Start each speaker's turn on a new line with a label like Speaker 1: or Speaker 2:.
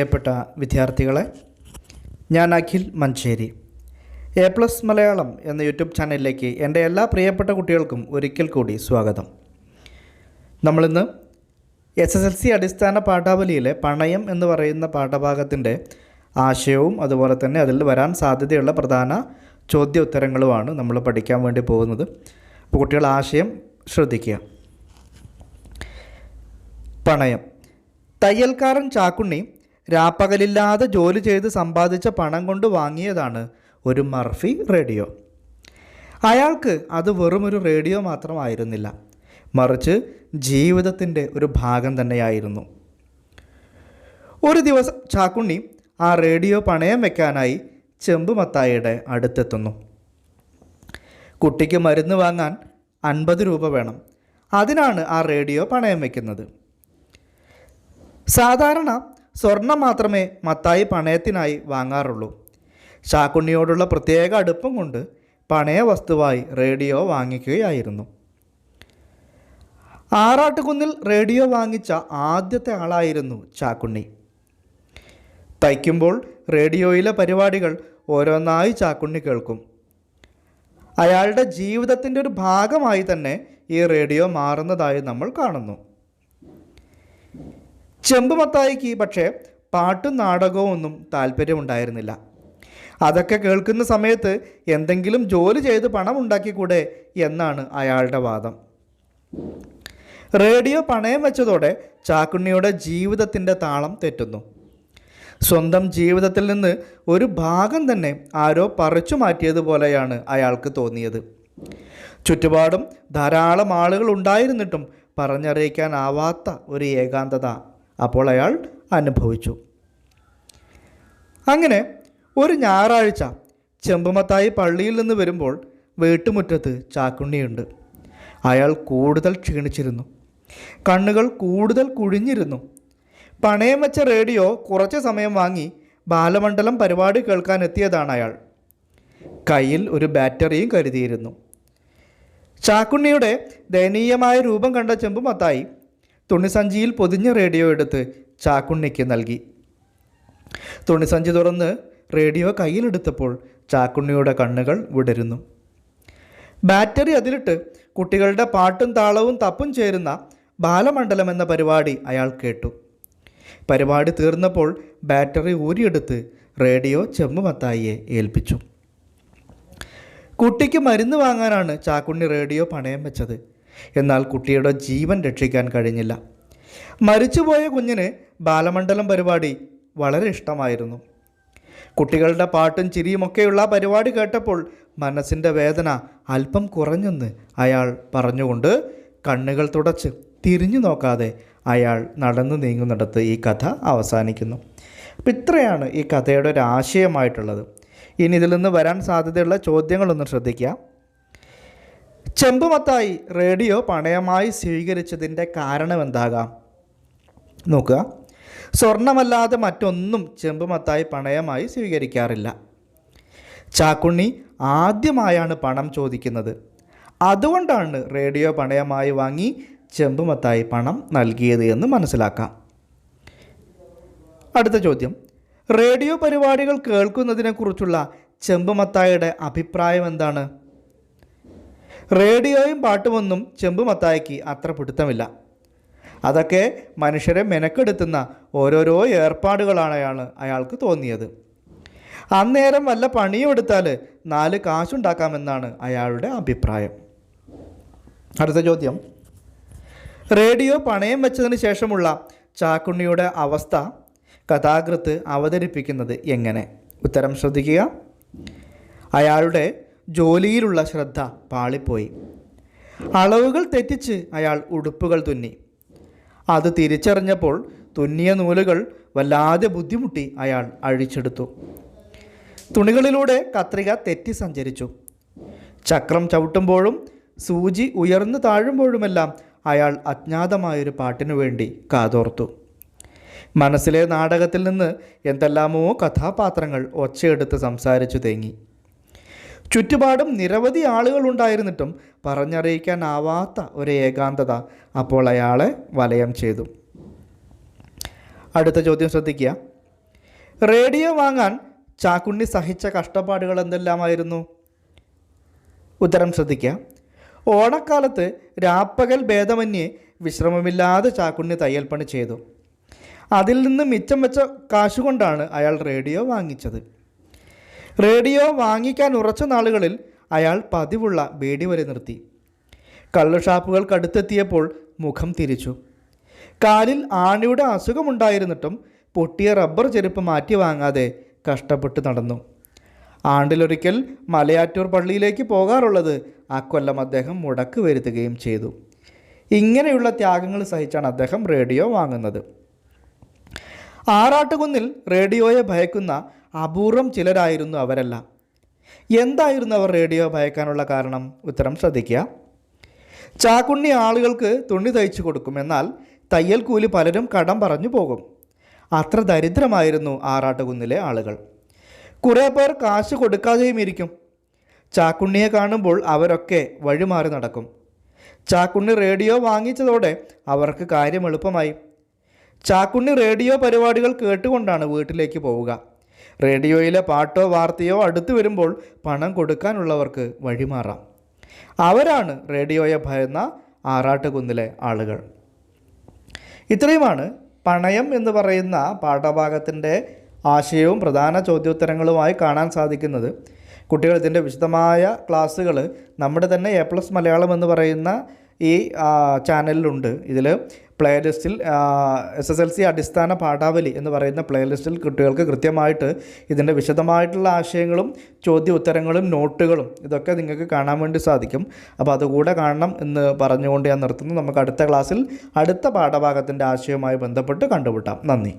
Speaker 1: പ്രിയപ്പെട്ട വിദ്യാർത്ഥികളെ ഞാൻ അഖിൽ മഞ്ചേരി. എ പ്ലസ് മലയാളം എന്ന യൂട്യൂബ് ചാനലിലേക്ക് എന്റെ എല്ലാ പ്രിയപ്പെട്ട കുട്ടികൾക്കും ഒരിക്കൽ കൂടി സ്വാഗതം. നമ്മളിന്ന് എസ് എസ് എൽ സി അടിസ്ഥാന പാഠാവലിയിലെ പണയം എന്ന് പറയുന്ന പാഠഭാഗത്തിന്റെ ആശയവും അതുപോലെ തന്നെ അതിൽ വരാൻ സാധ്യതയുള്ള പ്രധാന ചോദ്യ ഉത്തരങ്ങളുമാണ് നമ്മൾ പഠിക്കാൻ വേണ്ടി പോകുന്നത്. അപ്പോൾ കുട്ടികൾ ആശയം ശ്രദ്ധിക്കുക. പണയം. തയ്യൽക്കാരൻ ചാക്കുണ്ണി രാപ്പകലില്ലാതെ ജോലി ചെയ്ത് സമ്പാദിച്ച പണം കൊണ്ട് വാങ്ങിയതാണ് ഒരു മർഫി റേഡിയോ. അയാൾക്ക് അത് വെറുമൊരു റേഡിയോ മാത്രമായിരുന്നില്ല. മറിച്ച് ജീവിതത്തിന്റെ ഒരു ഭാഗം തന്നെയായിരുന്നു. ഒരു ദിവസം ചാക്കുണ്ണി ആ റേഡിയോ പണയം വെക്കാനായി ചെമ്പുമത്തായിയുടെ അടുത്തെത്തുന്നു. കുട്ടിക്ക് മരുന്ന് വാങ്ങാൻ അൻപത് രൂപ വേണം. അതിനാണ് ആ റേഡിയോ പണയം വയ്ക്കുന്നത് സാധാരണ സ്വർണം മാത്രമേ മത്തായി പണയത്തിനായി വാങ്ങാറുള്ളൂ. ചാക്കുണ്ണിയോടുള്ള പ്രത്യേക അടുപ്പം കൊണ്ട് പണയ വസ്തുവായി റേഡിയോ വാങ്ങിക്കുകയായിരുന്നു. ആറാട്ടുകുന്നിൽ റേഡിയോ വാങ്ങിച്ച ആദ്യത്തെ ആളായിരുന്നു ചാക്കുണ്ണി തയ്ക്കുമ്പോൾ റേഡിയോയിലെ പരിപാടികൾ ഓരോന്നായി ചാക്കുണ്ണി കേൾക്കും. അയാളുടെ ജീവിതത്തിന്റെ ഒരു ഭാഗമായി തന്നെ ഈ റേഡിയോ മാറുന്നതായി നമ്മൾ കാണുന്നു. ചെമ്പുമത്തായിക്ക് പക്ഷേ പാട്ടും നാടകവും ഒന്നും താല്പര്യമുണ്ടായിരുന്നില്ല. അതൊക്കെ കേൾക്കുന്ന സമയത്ത് എന്തെങ്കിലും ജോലി ചെയ്ത് പണം ഉണ്ടാക്കിക്കൂടെ എന്നാണ് അയാളുടെ വാദം. റേഡിയോ പണയം വെച്ചതോടെ ചാക്കുണ്ണിയുടെ ജീവിതത്തിന്റെ താളം തെറ്റുന്നു. സ്വന്തം ജീവിതത്തിൽ നിന്ന് ഒരു ഭാഗം തന്നെ ആരോ പറിച്ചു മാറ്റിയതുപോലെയാണ് അയാൾക്ക് തോന്നിയത്. ചുറ്റുപാടും ധാരാളം ആളുകൾ ഉണ്ടായിരുന്നിട്ടും പറഞ്ഞറിയിക്കാനാവാത്ത ഒരു ഏകാന്തത അപ്പോൾ അയാൾ അനുഭവിച്ചു. അങ്ങനെ ഒരു ഞായറാഴ്ച ചെമ്പുമത്തായി പള്ളിയിൽ നിന്ന് വരുമ്പോൾ വീട്ടുമുറ്റത്ത് ചാക്കുണ്ണിയുണ്ട്. അയാൾ കൂടുതൽ ക്ഷീണിച്ചിരുന്നു. കണ്ണുകൾ കൂടുതൽ കുഴിഞ്ഞിരുന്നു. പണയം വെച്ച റേഡിയോ കുറച്ച് സമയം വാങ്ങി ബാലമണ്ഡലം പരിപാടി കേൾക്കാൻ എത്തിയതാണ് അയാൾ. കയ്യിൽ ഒരു ബാറ്ററിയും കരുതിയിരുന്നു. ചാക്കുണ്ണിയുടെ ദയനീയമായ രൂപം കണ്ട ചെമ്പുമത്തായി തുണിസഞ്ചിയിൽ പൊതിഞ്ഞ റേഡിയോ എടുത്ത് ചാക്കുണ്ണിക്ക് നൽകി. തുണിസഞ്ചി തുറന്ന് റേഡിയോ കയ്യിലെടുത്തപ്പോൾ ചാക്കുണ്ണിയുടെ കണ്ണുകൾ വിടരുന്നു. ബാറ്ററി അതിലിട്ട് കുട്ടികളുടെ പാട്ടും താളവും തപ്പും ചേരുന്ന ബാലമണ്ഡലം എന്ന പരിപാടി അയാൾ കേട്ടു. പരിപാടി തീർന്നപ്പോൾ ബാറ്ററി ഊരിയെടുത്ത് റേഡിയോ ചെമ്മുമത്തായിയെ ഏൽപ്പിച്ചു. കുട്ടിക്ക് മരുന്ന് വാങ്ങാനാണ് ചാക്കുണ്ണി റേഡിയോ പണയം വെച്ചത്. എന്നാൽ കുട്ടിയുടെ ജീവൻ രക്ഷിക്കാൻ കഴിഞ്ഞില്ല. മരിച്ചുപോയ കുഞ്ഞിന് ബാലമണ്ഡലം പരിപാടി വളരെ ഇഷ്ടമായിരുന്നു. കുട്ടികളുടെ പാട്ടും ചിരിയുമൊക്കെയുള്ള പരിപാടി കേട്ടപ്പോൾ മനസ്സിന്റെ വേദന അല്പം കുറഞ്ഞെന്ന് അയാൾ പറഞ്ഞുകൊണ്ട് കണ്ണുകൾ തുടച്ച് തിരിഞ്ഞു നോക്കാതെ അയാൾ നടന്നു നീങ്ങുന്നിടത്ത് ഈ കഥ അവസാനിക്കുന്നു. അപ്പം ഇത്രയാണ് ഈ കഥയുടെ ഒരു ആശയമായിട്ടുള്ളത്. ഇനി ഇതിൽ നിന്ന് വരാൻ സാധ്യതയുള്ള ചോദ്യങ്ങളൊന്ന് ശ്രദ്ധിക്കുക ചെമ്പുമത്തായി റേഡിയോ പണയമായി സ്വീകരിച്ചതിന്റെ കാരണം എന്താകാം നോക്കുക. സ്വർണമല്ലാതെ മറ്റൊന്നും ചെമ്പുമത്തായി പണയമായി സ്വീകരിക്കാറില്ല. ചാക്കുണ്ണി ആദ്യമായാണ് പണം ചോദിക്കുന്നത്. അതുകൊണ്ടാണ് റേഡിയോ പണയമായി വാങ്ങി ചെമ്പുമത്തായി പണം നൽകിയത് എന്ന് മനസ്സിലാക്കാം. അടുത്ത ചോദ്യം. റേഡിയോ പരിപാടികൾ കേൾക്കുന്നതിനെക്കുറിച്ചുള്ള ചെമ്പുമത്തായിയുടെ അഭിപ്രായം എന്താണ്? റേഡിയോയും പാട്ടുമൊന്നും ചെമ്പുമത്തായിക്ക് അത്ര പിടുത്തമില്ല. അതൊക്കെ മനുഷ്യരെ മെനക്കെടുത്തുന്ന ഓരോരോ ഏർപ്പാടുകളാണ് അയാൾ അയാൾക്ക് തോന്നിയത്. അന്നേരം വല്ല പണിയും എടുത്താൽ നാല് കാശുണ്ടാക്കാമെന്നാണ് അയാളുടെ അഭിപ്രായം. അടുത്ത ചോദ്യം. റേഡിയോ പണയം വെച്ചതിന് ശേഷമുള്ള ചാക്കുണ്ണിയുടെ അവസ്ഥ കഥാകൃത്ത് അവതരിപ്പിക്കുന്നത് എങ്ങനെ? ഉത്തരം ശ്രദ്ധിക്കുക. അയാളുടെ ജോലിയിലുള്ള ശ്രദ്ധ പാളിപ്പോയി. അളവുകൾ തെറ്റിച്ച് അയാൾ ഉടുപ്പുകൾ തുന്നി. അത് തിരിച്ചറിഞ്ഞപ്പോൾ തുന്നിയ നൂലുകൾ വല്ലാതെ ബുദ്ധിമുട്ടി അയാൾ അഴിച്ചെടുത്തു. തുണികളിലൂടെ കത്രിക തെറ്റി സഞ്ചരിച്ചു. ചക്രം ചവിട്ടുമ്പോഴും സൂചി ഉയർന്നു താഴുമ്പോഴുമെല്ലാം അയാൾ അജ്ഞാതമായൊരു പാട്ടിനു വേണ്ടി കാതോർത്തു. മനസ്സിലെ നാടകത്തിൽ നിന്ന് എന്തെല്ലാമോ കഥാപാത്രങ്ങൾ ഒച്ചയെടുത്ത് സംസാരിച്ചു തേങ്ങി. ചുറ്റുപാടും നിരവധി ആളുകൾ ഉണ്ടായിരുന്നിട്ടും പറഞ്ഞറിയിക്കാനാവാത്ത ഒരു ഏകാന്തത അപ്പോൾ അയാളെ വലയം ചെയ്തു. അടുത്ത ചോദ്യം ശ്രദ്ധിക്കുക. റേഡിയോ വാങ്ങാൻ ചാക്കുണ്ണി സഹിച്ച കഷ്ടപ്പാടുകൾ എന്തെല്ലാമായിരുന്നു? ഉത്തരം ശ്രദ്ധിക്കുക. ഓണക്കാലത്ത് രാപ്പകൽ ഭേദമന്യേ വിശ്രമമില്ലാതെ ചാക്കുണ്ണി തയ്യൽ പണി ചെയ്തു. അതിൽ നിന്ന് മിച്ചം വെച്ച കാശുകൊണ്ടാണ് അയാൾ റേഡിയോ വാങ്ങിച്ചത്. റേഡിയോ വാങ്ങിക്കാൻ ഉറച്ച നാളുകളിൽ അയാൾ പതിവുള്ള ബേടി വരെ നിർത്തി. കള്ളുഷാപ്പുകൾക്കടുത്തെത്തിയപ്പോൾ മുഖം തിരിച്ചു. കാലിൽ ആണിയുടെ അസുഖമുണ്ടായിരുന്നിട്ടും പൊട്ടിയ റബ്ബർ ചെരുപ്പ് മാറ്റി വാങ്ങാതെ കഷ്ടപ്പെട്ട് നടന്നു. ആണ്ടിലൊരിക്കൽ മലയാറ്റൂർ പള്ളിയിലേക്ക് പോകാറുള്ളത് ആ കൊല്ലം അദ്ദേഹം മുടക്ക് വരുത്തുകയും ചെയ്തു. ഇങ്ങനെയുള്ള ത്യാഗങ്ങൾ സഹിച്ചാണ് അദ്ദേഹം റേഡിയോ വാങ്ങുന്നത്. ആറാട്ടുകുന്നിൽ റേഡിയോയെ ഭയക്കുന്ന അപൂർവം ചിലരായിരുന്നു അവരെല്ലാം. എന്തായിരുന്നു അവർ റേഡിയോ ഭയക്കാനുള്ള കാരണം? ഉത്തരം ശ്രദ്ധിക്കുക. ചാക്കുണ്ണി ആളുകൾക്ക് തുണി തയ്ച്ചു കൊടുക്കും. എന്നാൽ തയ്യൽ കൂലി പലരും കടം പറഞ്ഞു പോകും. അത്ര ദരിദ്രമായിരുന്നു ആറാട്ടുകുന്നിലെ ആളുകൾ. കുറേ പേർ കാശ് കൊടുക്കാതെയും ഇരിക്കും. ചാക്കുണ്ണിയെ കാണുമ്പോൾ അവരൊക്കെ വഴിമാറി നടക്കും. ചാക്കുണ്ണി റേഡിയോ വാങ്ങിച്ചതോടെ അവർക്ക് കാര്യം എളുപ്പമായി. ചാക്കുണ്ണി റേഡിയോ പരിപാടികൾ കേട്ടുകൊണ്ടാണ് വീട്ടിലേക്ക് പോവുക. റേഡിയോയിലെ പാട്ടോ വാർത്തയോ അടുത്തു വരുമ്പോൾ പണം കൊടുക്കാനുള്ളവർക്ക് വഴിമാറാം. അവരാണ് റേഡിയോയെ ഭയന്ന ആറാട്ടുകുന്നിലെ ആളുകൾ. ഇത്രയുമാണ് പണയം എന്ന് പറയുന്ന പാഠഭാഗത്തിന്റെ ആശയവും പ്രധാന ചോദ്യോത്തരങ്ങളുമായി കാണാൻ സാധിക്കുന്നത്. കുട്ടികൾ ഇതിന്റെ വിശദമായ ക്ലാസ്സുകൾ നമ്മുടെ തന്നെ എ പ്ലസ് മലയാളം എന്ന് പറയുന്ന ഈ ചാനലിലുണ്ട്. ഇതിൽ പ്ലേലിസ്റ്റിൽ എസ് എസ് എൽ സി അടിസ്ഥാന പാഠാവലി എന്ന് പറയുന്ന പ്ലേലിസ്റ്റിൽ കുട്ടികൾക്ക് കൃത്യമായിട്ട് ഇതിന്റെ വിശദമായിട്ടുള്ള ആശയങ്ങളും ചോദ്യ ഉത്തരങ്ങളും നോട്ടുകളും ഇതൊക്കെ നിങ്ങൾക്ക് കാണാൻ വേണ്ടി സാധിക്കും. അപ്പോൾ അതുകൂടെ കാണണം എന്ന് പറഞ്ഞുകൊണ്ട് ഞാൻ നിർത്തുന്നു. നമുക്ക് അടുത്ത ക്ലാസ്സിൽ അടുത്ത പാഠഭാഗത്തിന്റെ ആശയവുമായി ബന്ധപ്പെട്ട് കണ്ടുമുട്ടാം. നന്ദി.